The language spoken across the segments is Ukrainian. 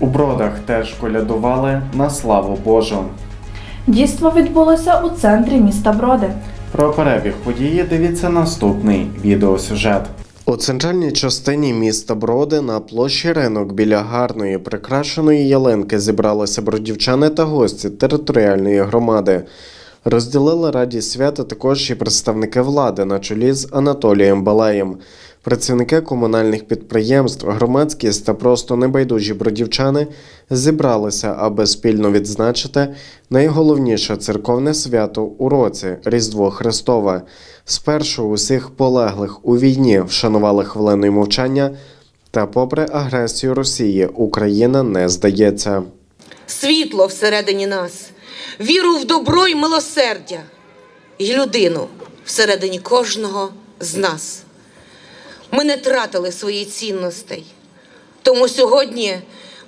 У бродах теж колядували на славу Божу. Дійство відбулося у центрі міста Броди. Про перебіг події дивіться наступний відеосюжет. У центральній частині міста Броди на площі ринок біля гарної прикрашеної ялинки зібралися бродівчани та гості територіальної громади. Розділили радість свята також і представники влади на чолі з Анатолієм Балаєм. Працівники комунальних підприємств, громадськість та просто небайдужі бродівчани зібралися, аби спільно відзначити найголовніше церковне свято у році Різдво Христове. Спершу усіх полеглих у війні вшанували хвилиною мовчання, та, попри агресію Росії, Україна не здається. світло всередині нас, віру в добро і милосердя, і людину всередині кожного з нас. Ми не тратили свої цінностей. Тому сьогодні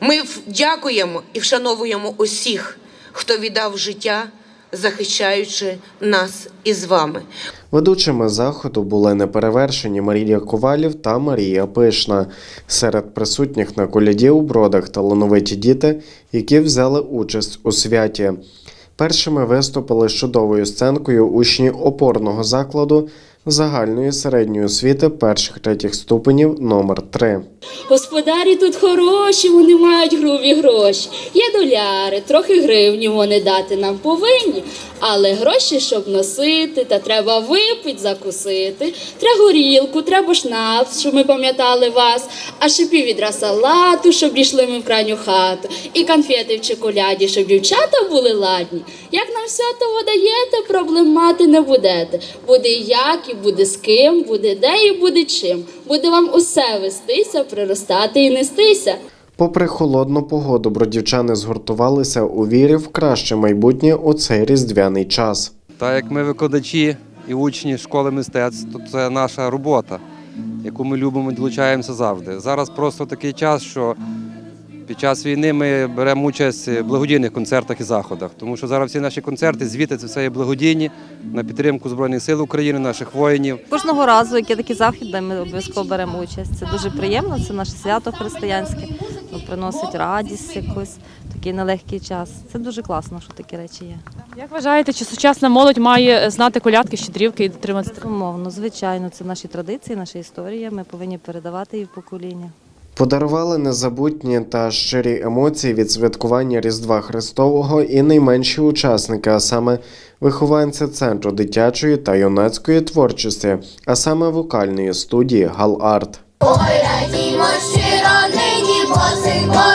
ми дякуємо і вшановуємо усіх, хто віддав життя, захищаючи нас із вами. Ведучими заходу були неперевершені Марія Ковалів та Марія Пишна. Серед присутніх на коляді у бродах талановиті діти, які взяли участь у святі. Першими виступили з чудовою сценкою учні опорного закладу загальної середньої освіти перших третіх ступенів номер 3 Господарі тут хороші, вони мають грубі гроші. Є доляри, трохи гривні вони дати нам повинні. Але гроші, щоб носити, та треба випить, закусити. Треба горілку, треба шнапс, щоб ми пам'ятали вас, а ще піввідра салату, щоб дійшли ми в крайню хату. І конфети в чоколяді, щоб дівчата були ладні. Як нам все того даєте, проблем мати не будете. Буде як і буде з ким, буде де і буде чим. Буде вам усе вестися, приростати і нестися. Попри холодну погоду, бродівчани згуртувалися у вірі в краще майбутнє у цей різдвяний час. Так як ми викладачі і учні школи мистецтв, то це наша робота, яку ми любимо і долучаємося завжди. Зараз просто такий час, що під час війни ми беремо участь в благодійних концертах і заходах, тому що зараз всі наші концерти, звіти це все є благодійні на підтримку Збройних сил України, наших воїнів. Кожного разу, як є такий захід, де ми обов'язково беремо участь. Це дуже приємно, це наше свято християнське, приносить радість якусь такий нелегкий час. Це дуже класно, що такі речі є. Як вважаєте, чи сучасна молодь має знати колядки, щедрівки і дотриматися? Умовно, звичайно, це наші традиції, наша історія. Ми повинні передавати її в покоління. Подарували незабутні та щирі емоції від святкування Різдва Христового і найменші учасники, а саме вихованці центру дитячої та юнацької творчості, а саме вокальної студії Галарт. Ой, радімо нині, бо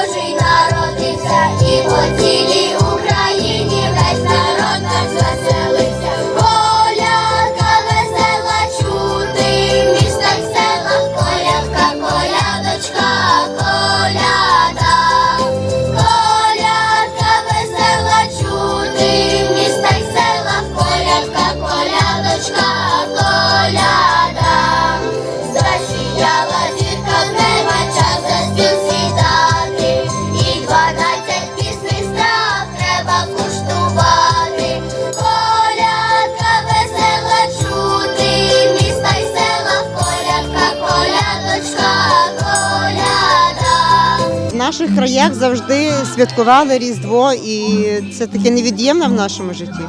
наших краях завжди святкували Різдво, і це таке невід'ємне в нашому житті.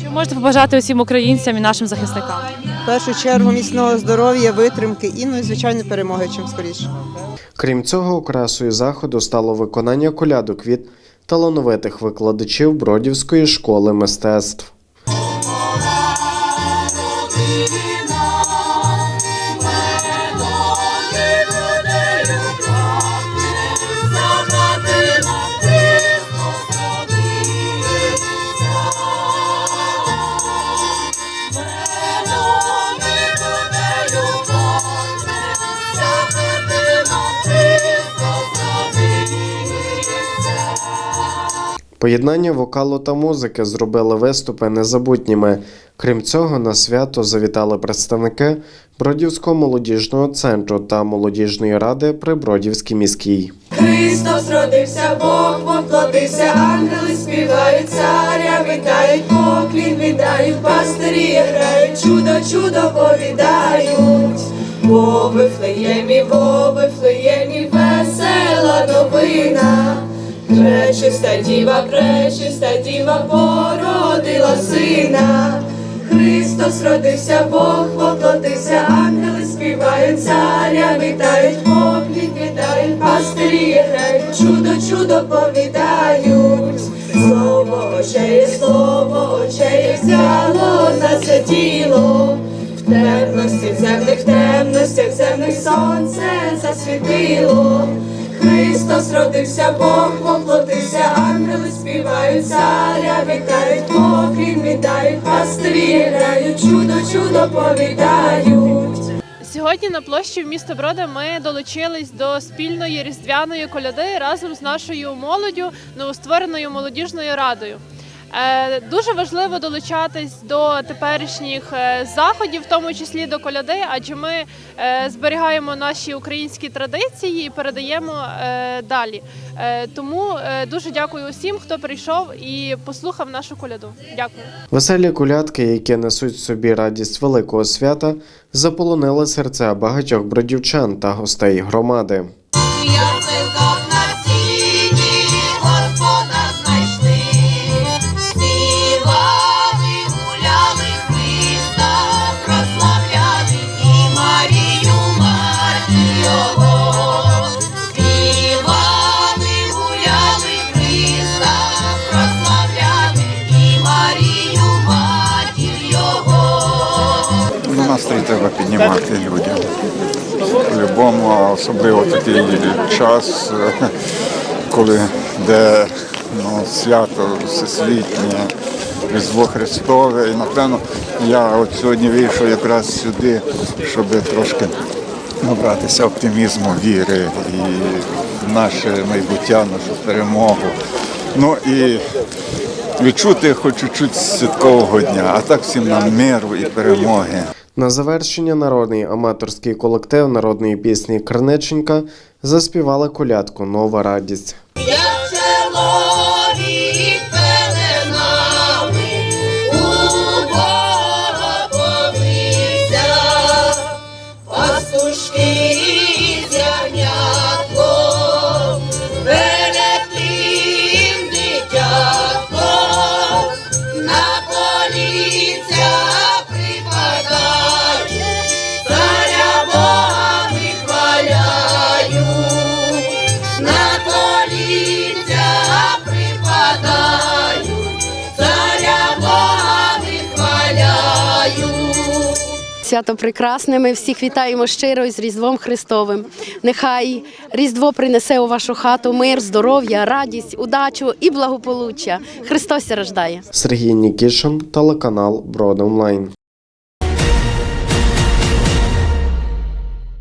Що можете побажати усім українцям і нашим захисникам? В першу чергу міцного здоров'я, витримки і, ну і звичайно, перемоги чим скоріше. Крім цього, окрасою заходу стало виконання колядок від талановитих викладачів Бродівської школи мистецтв. Поєднання вокалу та музики зробили виступи незабутніми. Крім цього, на свято завітали представники Бродівського молодіжного центру та молодіжної ради при Бродівській міській. Христос родився, Бог воплотився, ангели співають, царя вітають, поклін віддають, пастирі грають, чудо, чудо повідають. О, Вифлеємі, о, Вифлеємі, весела новина. Пречиста діва, пречиста діва породила сина. Христос родився, Бог воплотився, ангели співають, царя вітають, поклін віддають, пастирі грають, чудо, чудо повідають. Слово очеє, слово очеє, взяло на це тіло. В темності в земних, в темностях земних сонце засвітило. Христос родився, Бог воплотився, ангели співають, царя вітають, покрім вітають, пастирі грають, чудо, чудо повідають. Сьогодні на площі в міста Брода ми долучились до спільної різдвяної коляди разом з нашою молоддю, новоствореною молодіжною радою. Е, Дуже важливо долучатись до теперішніх е, заходів, в тому числі до коляди, адже ми е, зберігаємо наші українські традиції і передаємо далі. Тому дуже дякую усім, хто прийшов і послухав нашу коляду. Дякую. Веселі колядки, які несуть собі радість великого свята, заполонили серця багатьох бродівчан та гостей громади. Настрій треба піднімати людям. По-любому, особливо такий час, коли де ну, свято всесвітнє, Різдво Христове. І напевно я от сьогодні вийшов якраз сюди, щоб трошки набратися оптимізму, віри і наше майбуття, нашу перемогу. Ну і відчути хоч чуть-чуть святкового дня, а так всім нам миру і перемоги. На завершення народний аматорський колектив народної пісні Керниченька заспівала колядку Нова радість. Свято прекрасне. Ми всіх вітаємо щиро із Різдвом Христовим. Нехай Різдво принесе у вашу хату мир, здоров'я, радість, удачу і благополуччя. Христос рождає. Сергій Нікішин, телеканал Брод Онлайн.